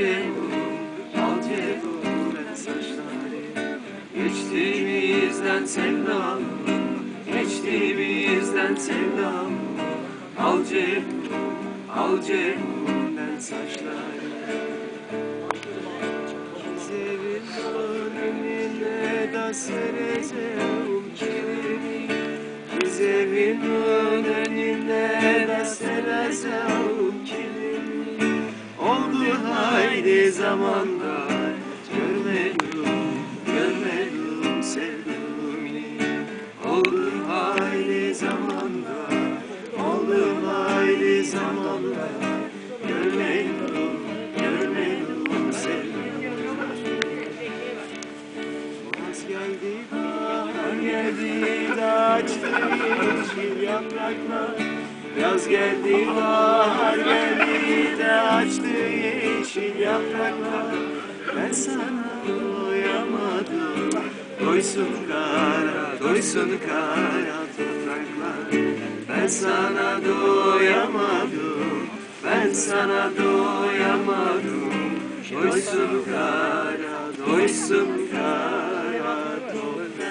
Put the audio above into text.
cebum ben saçları Geçtiğimizden sevdam, geçtiğimizden sevdam. Al cebum, al cebum ben saçları Sevin önüne da sereceğim kirimi Biz evin önüne haydi zamanda Görmedim, görmedim sevdiğimi Oldu haydi zamanda Oldu haydi zamanda. Görmedim, görmedim sevdiğimi Yaz geldi, bahar geldi de açtı yeşil yapraklar. Yaz geldi, bahar geldi de açtı yeşil yapraklar Ben sana doyamadım. Doysun kara, doysun kara topraklar. Ben sana doyamadım. Ben sana doyamadım. Doysun kara, doysun kara topraklar